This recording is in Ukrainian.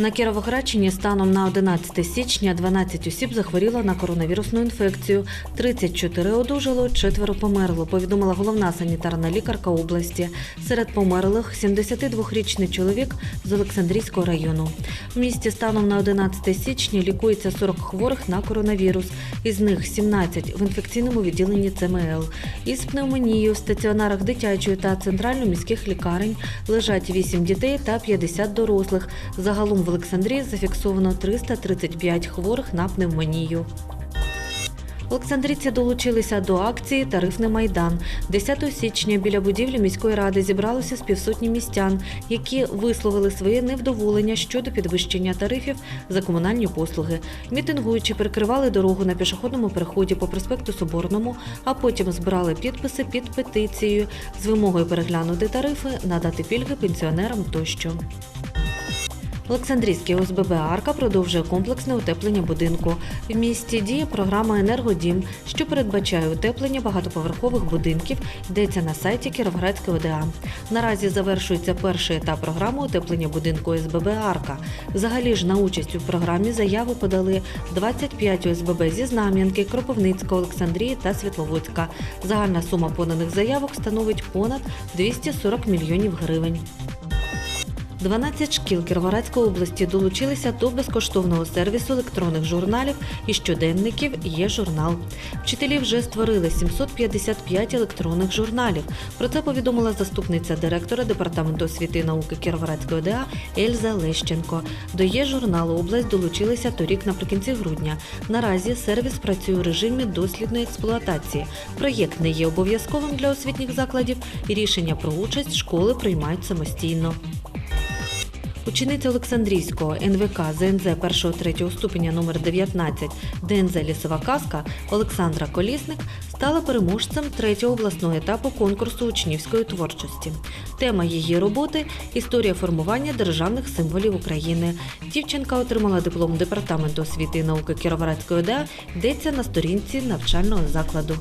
На Кіровоградщині станом на 11 січня 12 осіб захворіло на коронавірусну інфекцію, 34 одужало, четверо померло, повідомила головна санітарна лікарка області. Серед померлих 72-річний чоловік з Олександрійського району. В місті станом на 11 січня лікується 40 хворих на коронавірус, із них 17 в інфекційному відділенні ЦМЛ. Із пневмонією в стаціонарах дитячої та центрально-міських лікарень лежать 8 дітей та 50 дорослих. Загалом Олександрії зафіксовано 335 хворих на пневмонію. Олександрійці долучилися до акції Тарифний майдан. 10 січня біля будівлі міської ради зібралося з півсотні містян, які висловили своє невдоволення щодо підвищення тарифів за комунальні послуги. Мітингуючі перекривали дорогу на пішохідному переході по проспекту Соборному, а потім збирали підписи під петицією з вимогою переглянути тарифи, надати пільги пенсіонерам тощо. Олександрійський ОСББ Арка продовжує комплексне утеплення будинку. В місті діє програма Енергодім, що передбачає утеплення багатоповерхових будинків. Йдеться на сайті Кіровоградської ОДА. Наразі завершується перший етап програми утеплення будинку ОСББ Арка. Взагалі ж на участь у програмі заяву подали 25 ОСББ зі Знам'янки, Кропивницька, Олександрії та Світловодська. Загальна сума поданих заявок становить понад 240 мільйонів гривень. 12 шкіл Кіровоградської області долучилися до безкоштовного сервісу електронних журналів і щоденників є журнал. Вчителі вже створили 755 електронних журналів. Про це повідомила заступниця директора департаменту освіти і науки Кіровоградської ОДА Ельза Лещенко. До є журналу область долучилися торік наприкінці грудня. Наразі сервіс працює у режимі дослідної експлуатації. Проєкт не є обов'язковим для освітніх закладів, і рішення про участь школи приймають самостійно. Учениця Олександрійського НВК ЗНЗ 1-3 ступеня номер 19 ДНЗ Лісова казка Олександра Колісник стала переможцем третього обласного етапу конкурсу учнівської творчості. Тема її роботи історія формування державних символів України. Дівчинка отримала диплом департаменту освіти і науки Кіровоградської ОДА, йдеться на сторінці навчального закладу.